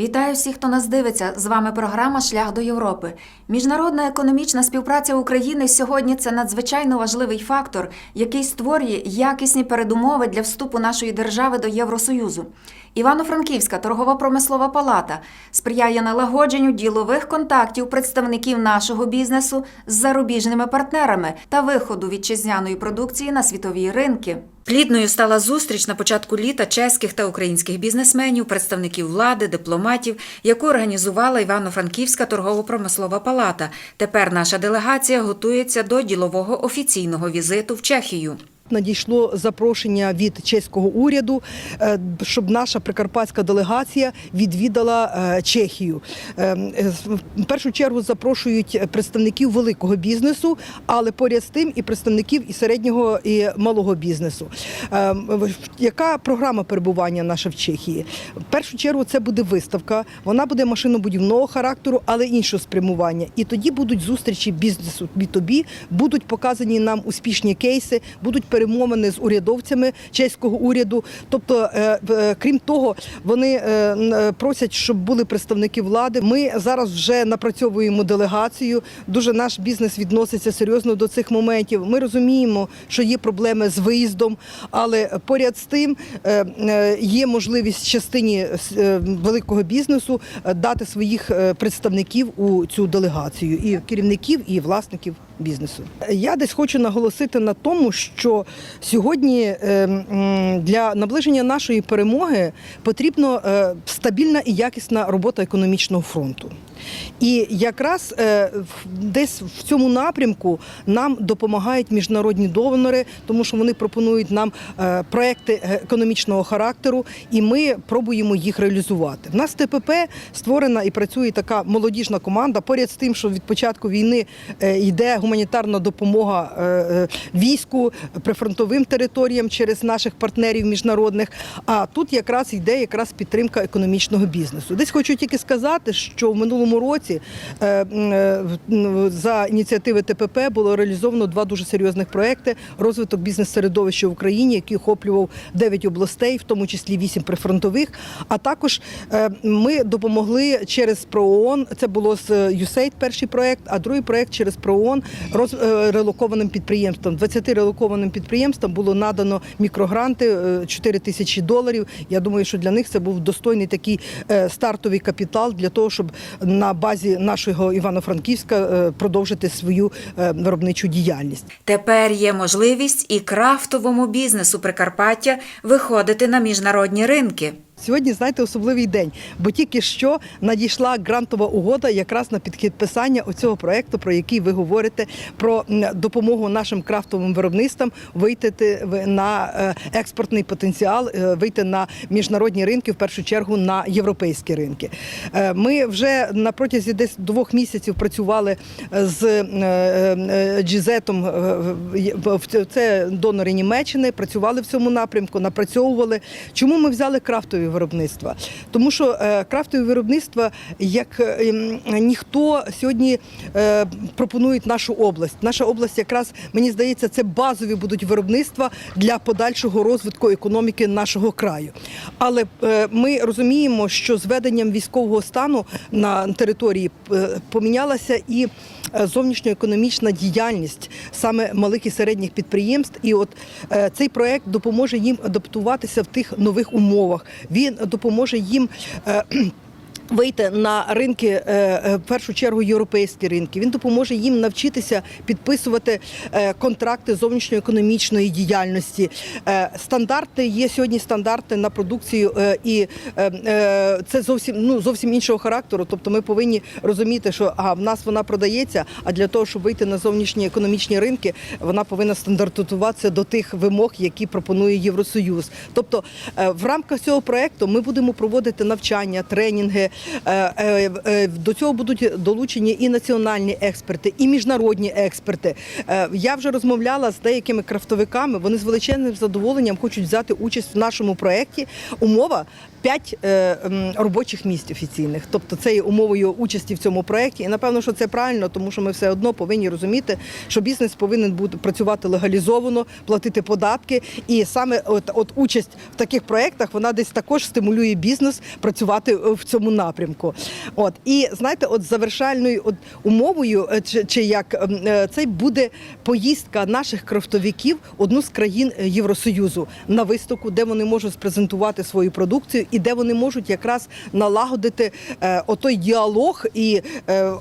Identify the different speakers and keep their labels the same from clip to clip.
Speaker 1: Вітаю всіх, хто нас дивиться. З вами програма Шлях до Європи. Міжнародна економічна співпраця України сьогодні це надзвичайно важливий фактор, який створює якісні передумови для вступу нашої держави до Євросоюзу. Івано-Франківська торгово-промислова палата сприяє налагодженню ділових контактів представників нашого бізнесу з зарубіжними партнерами та виходу вітчизняної продукції на світові ринки. Плідною стала зустріч на початку літа чеських та українських бізнесменів, представників влади, дипломатів, яку організувала Івано-Франківська торгово-промислова палата. Тепер наша делегація готується до ділового офіційного візиту в Чехію.
Speaker 2: Надійшло запрошення від чеського уряду, е, щоб наша прикарпатська делегація відвідала е, Чехію. Е, В першу чергу запрошують представників великого бізнесу, але поряд з тим і представників і середнього і малого бізнесу. Яка програма перебування наша в Чехії? В першу чергу це буде виставка. Вона буде машинобудівного характеру, але іншого спрямування. І тоді будуть зустрічі бізнесу B2B, будуть показані нам успішні кейси, будуть перемовини з урядовцями чеського уряду. Тобто, е, е, крім того, вони е, просять, щоб були представники влади. Ми зараз вже напрацьовуємо делегацію. Дуже наш бізнес відноситься серйозно до цих моментів. Ми розуміємо, що є проблеми з виїздом, але поряд з тим є можливість частині великого бізнесу дати своїх представників у цю делегацію і керівників, і власників бізнесу. Я десь хочу наголосити на тому, що сьогодні е, для наближення нашої перемоги потрібна е, стабільна і якісна робота економічного фронту. І якраз е, десь в цьому напрямку нам допомагають міжнародні донори, тому що вони пропонують нам е, проекти економічного характеру, і ми пробуємо їх реалізувати. В нас ТПП створена і працює така молодіжна команда. Поряд з тим, що від початку війни йде гуманітарна допомога е, е, війську прифронтовим територіям через наших партнерів міжнародних. А тут якраз йде якраз підтримка економічного бізнесу. Десь хочу тільки сказати, що в минулому році е, за ініціативи ТПП було реалізовано два дуже серйозних проекти: розвиток бізнес-середовища в Україні, який охоплював 9 областей, в тому числі 8 прифронтових. А також ми допомогли через ПРООН. Це було з USAID перший проект, а другий проект через ПРООН роз е, релокованим підприємствам. 20 релокованим підприємствам було надано мікрогранти е, 4 тисячі доларів. Я думаю, що для них це був достойний такий е, стартовий капітал для того, щоб на базі нашого Івано-Франківська е, продовжити свою е, виробничу діяльність.
Speaker 1: Тепер є можливість і крафтовому бізнесу Прикарпаття виходити на міжнародні ринки.
Speaker 2: Сьогодні, знаєте, особливий день, бо тільки що надійшла грантова угода якраз на підписання оцього проекту, про який ви говорите, про допомогу нашим крафтовим виробництвам вийти на е, експортний потенціал, е, вийти на міжнародні ринки, в першу чергу на європейські ринки. Е, Ми вже на протязі десь двох місяців працювали з Джізетом, це донори Німеччини, працювали в цьому напрямку, напрацьовували. Чому ми взяли крафтові виробництва? Тому що е, крафтові виробництва, як е, ніхто сьогодні е, пропонують нашу область. Наша область, якраз мені здається, це базові будуть виробництва для подальшого розвитку економіки нашого краю. Але ми розуміємо, що з введенням військового стану на території помінялася і зовнішньоекономічна діяльність саме малих і середніх підприємств. І от цей проект допоможе їм адаптуватися в тих нових умовах. Він допоможе їм. Вийти на ринки е, е, в першу чергу європейські ринки. Він допоможе їм навчитися підписувати е, контракти зовнішньоекономічної діяльності. Стандарти є сьогодні стандарти на продукцію, і це зовсім ну зовсім іншого характеру. Тобто ми повинні розуміти, що ага, в нас вона продається, а для того, щоб вийти на зовнішні економічні ринки, вона повинна стандартизуватися до тих вимог, які пропонує Євросоюз. Тобто в рамках цього проекту ми будемо проводити навчання, тренінги. Е, е, е, До цього будуть долучені і національні експерти, і міжнародні експерти. Я вже розмовляла з деякими крафтовиками. Вони з величезним задоволенням хочуть взяти участь в нашому проєкті. Умова 5 робочих місць офіційних. Тобто це є умовою участі в цьому проєкті. І напевно, що це правильно, тому що ми все одно повинні розуміти, що бізнес повинен бути працювати легалізовано, платити податки. І саме от, от участь в таких проєктах вона десь також стимулює бізнес працювати в цьому напрямку. Напрямку. От і знаєте, от завершальною от умовою, е, чи, чи як ем, е, це буде поїздка наших крафтовиків одну з країн е, Євросоюзу на виставку, де вони можуть спрезентувати свою продукцію і де вони можуть якраз налагодити е, отой діалог і е, е,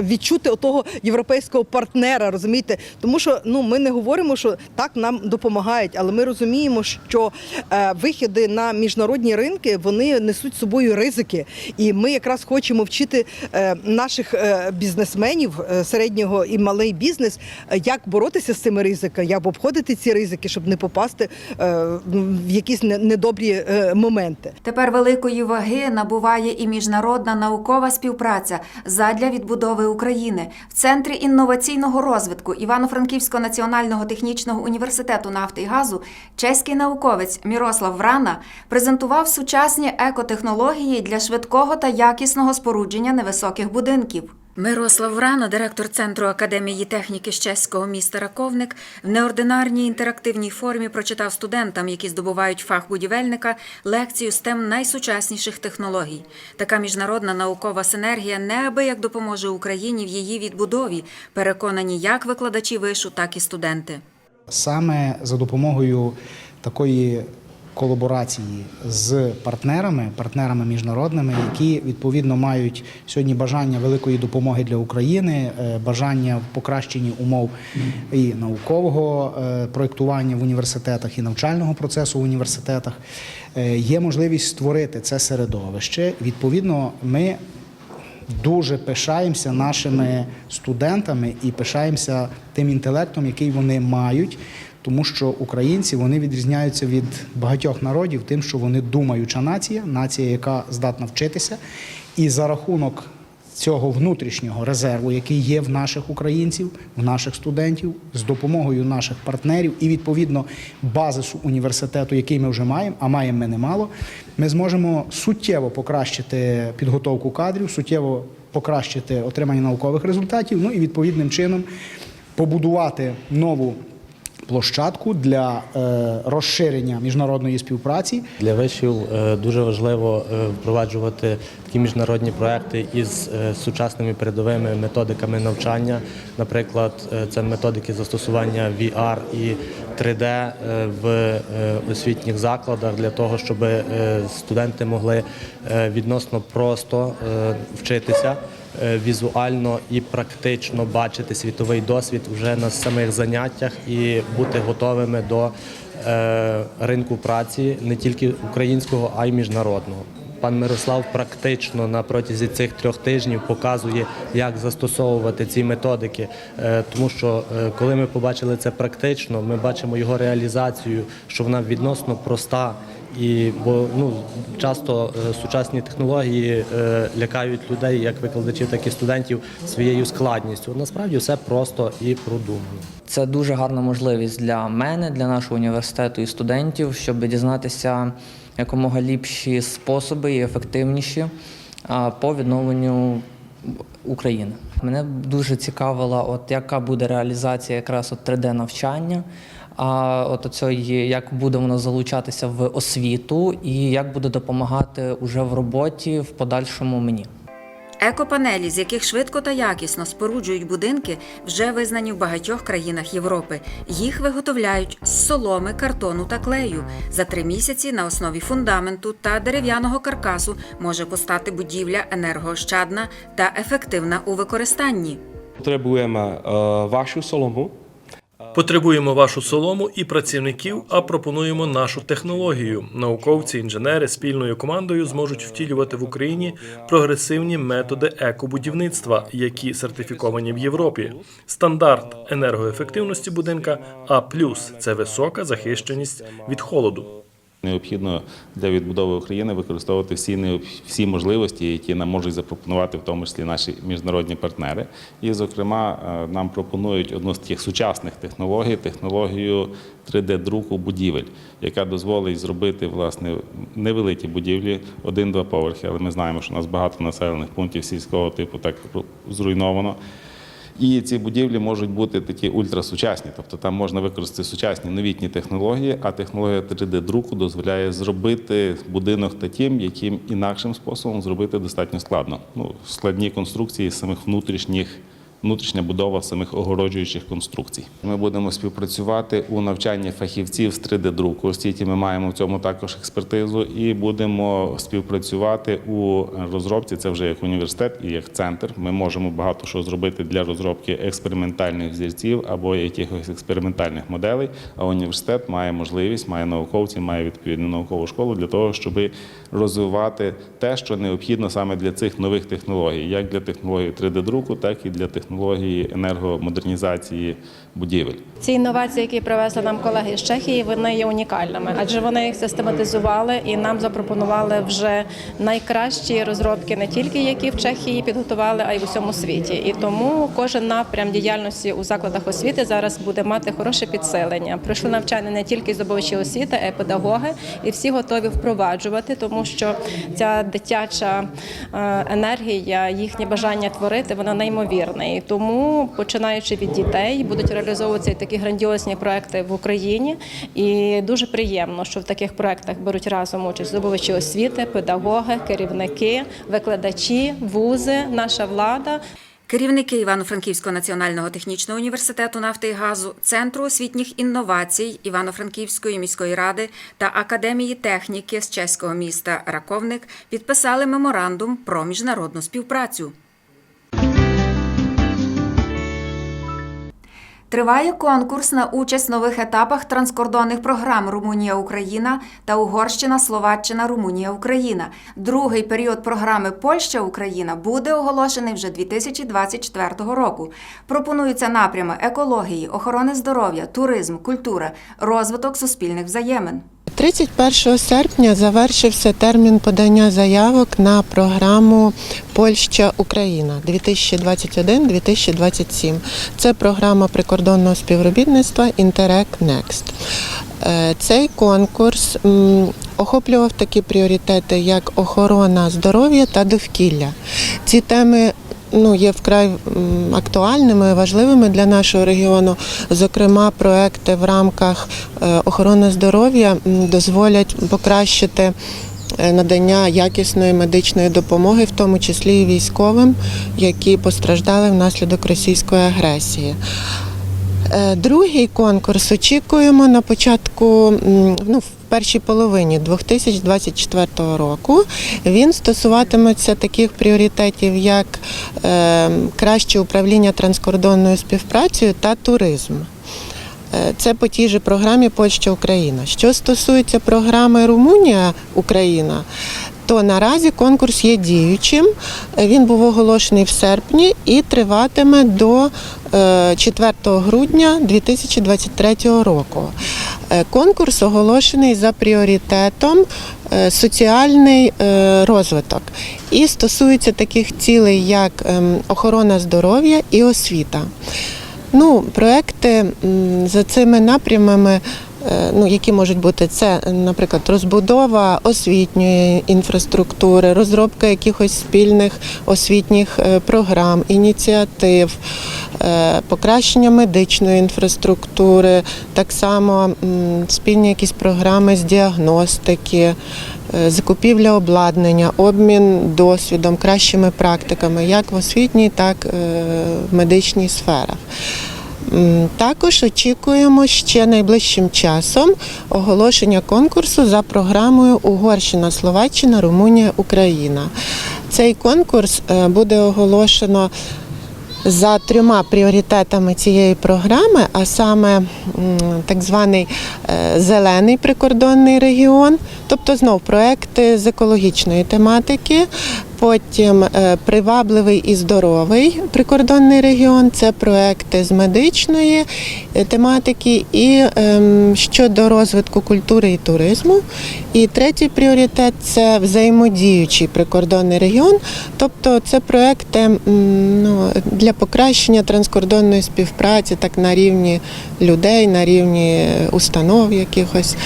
Speaker 2: відчути отого європейського партнера, розумієте? Тому що ну ми не говоримо, що так нам допомагають, але ми розуміємо, що е, вихіди на міжнародні ринки вони несуть з собою ризики, і ми якраз хочемо вчити е, наших е, бізнесменів е, середнього і малий бізнес, як боротися з цими ризиками, як обходити ці ризики, щоб не попасти в якісь недобрі моменти.
Speaker 1: Тепер великої ваги набуває і міжнародна наукова співпраця задля відбудови України в центрі інноваційного розвитку Івано-Франківського національного технічного університету нафти і газу. Чеський науковець Мірослав Врана презентував сучасні екотехнології для швидкого та якісного спорудження невисоких будинків. Мирослав Врана, директор Центру академії техніки з чеського міста Раковник, в неординарній інтерактивній формі прочитав студентам, які здобувають фах будівельника, лекцію з тем найсучасніших технологій. Така міжнародна наукова синергія неабияк допоможе Україні в її відбудові, переконані як викладачі вишу, так і студенти.
Speaker 3: Саме за допомогою такої колаборації з партнерами, партнерами міжнародними, які відповідно мають сьогодні бажання великої допомоги для України, е, бажання в покращенні умов і наукового е, проєктування в університетах, і навчального процесу в університетах, е, є можливість створити це середовище. Відповідно, ми дуже пишаємося нашими студентами і пишаємося тим інтелектом, який вони мають. Тому що українці вони відрізняються від багатьох народів тим, що вони думаюча нація, нація, яка здатна вчитися, і за рахунок цього внутрішнього резерву, який є в наших українців, в наших студентів, з допомогою наших партнерів і відповідно базису університету, який ми вже маємо, а маємо ми немало, ми зможемо суттєво покращити підготовку кадрів, суттєво покращити отримання наукових результатів, ну і відповідним чином побудувати нову площадку для е, розширення міжнародної співпраці
Speaker 4: Для вишів е, дуже важливо е, впроваджувати такі міжнародні проекти із сучасними передовими методиками навчання. Наприклад, це методики застосування VR і 3D е, в освітніх закладах для того, щоб студенти могли відносно просто вчитися. Е, Візуально і практично бачити світовий досвід вже на самих заняттях і бути готовими до е, ринку праці не тільки українського, а й міжнародного. Пан Мирослав практично на протязі цих трьох тижнів показує, як застосовувати ці методики, Е, тому що е, коли ми побачили це практично, ми бачимо його реалізацію, що вона відносно проста. І бо ну часто е, сучасні технології лякають людей, як викладачів, так і студентів своєю складністю. Насправді все просто і продумано.
Speaker 5: Це дуже гарна можливість для мене, для нашого університету і студентів, щоб дізнатися якомога ліпші способи і ефективніші по відновленню України. Мене дуже цікавила, от яка буде реалізація якраз от 3D навчання. А от оцьої, як буде воно залучатися в освіту і як буде допомагати уже в роботі в подальшому мені.
Speaker 1: Екопанелі, з яких швидко та якісно споруджують будинки, вже визнані в багатьох країнах Європи. Їх виготовляють з соломи, картону та клею. За три місяці на основі фундаменту та дерев'яного каркасу може постати будівля енергоощадна та ефективна у використанні.
Speaker 6: Потребуємо е, вашу солому.
Speaker 7: Потребуємо вашу солому і працівників, а пропонуємо нашу технологію. Науковці, інженери спільною командою зможуть втілювати в Україні прогресивні методи екобудівництва, які сертифіковані в Європі. Стандарт енергоефективності будинка А це висока захищеність від холоду.
Speaker 8: Необхідно для відбудови України використовувати всі необ- всі можливості, які нам можуть запропонувати, в тому числі наші міжнародні партнери. І, зокрема, е, нам пропонують одну з тих сучасних технологій технологію 3D-друку будівель, яка дозволить зробити власне невеликі будівлі, один-два поверхи. Але ми знаємо, що у нас багато населених пунктів сільського типу так зруйновано. І ці будівлі можуть бути такі ультрасучасні, тобто там можна використати сучасні новітні технології, а технологія 3D-друку дозволяє зробити будинок таким, яким інакшим способом зробити достатньо складно. Ну, складні конструкції самих внутрішніх внутрішня будова самих огороджуючих конструкцій. Ми будемо співпрацювати у навчанні фахівців з 3D-друку, оскільки ми маємо в цьому також експертизу, і будемо співпрацювати у розробці. Це вже як університет і як центр. Ми можемо багато що зробити для розробки експериментальних взірців або якихось експериментальних моделей. А університет має можливість, має науковців, має відповідну наукову школу для того, щоб розвивати те, що необхідно саме для цих нових технологій, як для технології 3D-друку, так і для технології енергомодернізації будівель.
Speaker 9: Ці інновації, які привезли нам колеги з Чехії, вони є унікальними, адже вони їх систематизували і нам запропонували вже найкращі розробки, не тільки які в Чехії підготували, а й в усьому світі. І тому кожен напрям діяльності у закладах освіти зараз буде мати хороше підсилення. Пройшли навчання не тільки здобувачі освіти, а й педагоги, і всі готові впроваджувати, тому що ця дитяча е, енергія, їхнє бажання творити, вона неймовірне. І тому, починаючи від дітей, будуть реалізовуватися і такі грандіозні проекти в Україні. І дуже приємно, що в таких проектах беруть разом участь здобувачі освіти, педагоги, керівники, викладачі, вузи, наша влада.
Speaker 1: Керівники Івано-Франківського національного технічного університету нафти і газу, Центру освітніх інновацій Івано-Франківської міської ради та Академії техніки з чеського міста Раковник підписали меморандум про міжнародну співпрацю. Триває конкурс на участь в нових етапах транскордонних програм Румунія-Україна та Угорщина, Словаччина, Румунія-Україна. Другий період програми Польща-Україна буде оголошений вже 2024 року. Пропонуються напрями екології, охорони здоров'я, туризм, культура, розвиток суспільних взаємин.
Speaker 10: 31 серпня завершився термін подання заявок на програму Польща Україна 2021-2027. Це програма прикордонного співробітництва Next. Е, Цей конкурс охоплював такі пріоритети, як охорона здоров'я та довкілля. Ці теми ну, є вкрай актуальними, важливими для нашого регіону. Зокрема, проекти в рамках е, охорони здоров'я дозволять покращити е, надання якісної медичної допомоги, в тому числі і військовим, які постраждали внаслідок російської агресії. Е, Другий конкурс очікуємо на початку, ну, першій половині 2024 року. Він стосуватиметься таких пріоритетів, як е, краще управління транскордонною співпрацею та туризм. Е, Це по тій же програмі Польща Україна. Що стосується програми Румунія Україна, то наразі конкурс є діючим. Е, Він був оголошений в серпні і триватиме до е, 4 грудня 2023 року. Е, Конкурс оголошений за пріоритетом е, соціальний е, розвиток і стосується таких цілей, як ем, охорона здоров'я і освіта. Ну, проекти за цими напрямами, е, ну, які можуть бути, це, наприклад, розбудова освітньої інфраструктури, розробка якихось спільних освітніх е, програм, ініціатив, е, покращення медичної інфраструктури, так само спільні якісь програми з діагностики. е, Закупівля обладнання, обмін досвідом, кращими практиками, як в освітній, так і в медичній сферах. Також очікуємо ще найближчим часом оголошення конкурсу за програмою Угорщина, Словаччина, Румунія, Україна. Цей конкурс е, буде оголошено за трьома пріоритетами цієї програми, а саме так званий е, зелений прикордонний регіон, тобто знов проекти з екологічної тематики. Потім е, привабливий і здоровий прикордонний регіон це проекти з медичної е, тематики і ем, щодо розвитку культури і туризму. І третій пріоритет це взаємодіючий прикордонний регіон, тобто це проекти ну, для покращення транскордонної співпраці, так на рівні людей, на рівні установ якихось.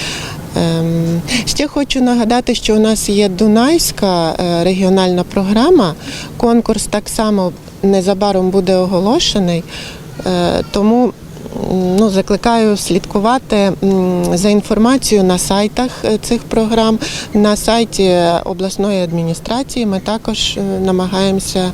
Speaker 10: Ем, Ще хочу нагадати, що у нас є Дунайська е, регіональна програма. Конкурс так само незабаром буде оголошений, Е, тому ну, закликаю слідкувати за інформацією на сайтах е, цих програм. На сайті обласної адміністрації ми також е, намагаємося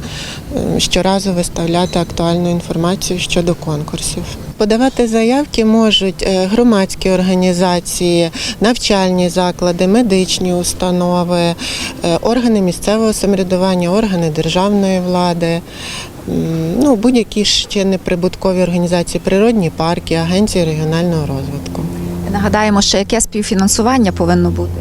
Speaker 10: е, щоразу виставляти актуальну інформацію щодо конкурсів. Подавати заявки можуть громадські організації, навчальні заклади, медичні установи, органи місцевого самоврядування, органи державної влади. Ну, будь-які ще неприбуткові організації, природні парки, агенції регіонального розвитку.
Speaker 1: Нагадаємо, що яке співфінансування повинно бути.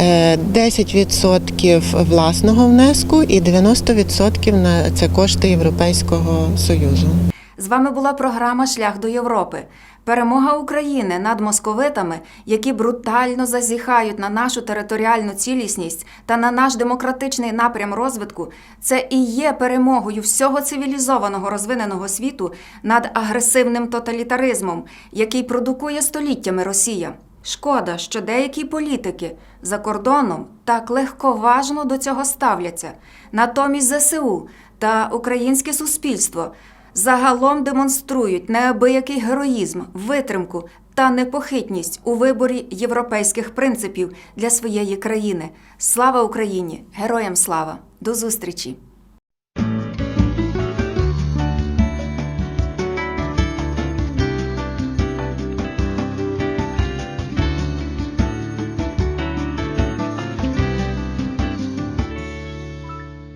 Speaker 10: Е, 10% власного внеску і 90% на це кошти Європейського Союзу.
Speaker 1: З вами була програма Шлях до Європи. Перемога України над московитами, які брутально зазіхають на нашу територіальну цілісність та на наш демократичний напрям розвитку, це і є перемогою всього цивілізованого розвиненого світу над агресивним тоталітаризмом, який продукує століттями Росія. Шкода, що деякі політики за кордоном так легковажно до цього ставляться. Натомість ЗСУ та українське суспільство загалом демонструють неабиякий героїзм, витримку та непохитність у виборі європейських принципів для своєї країни. Слава Україні! Героям слава! До зустрічі!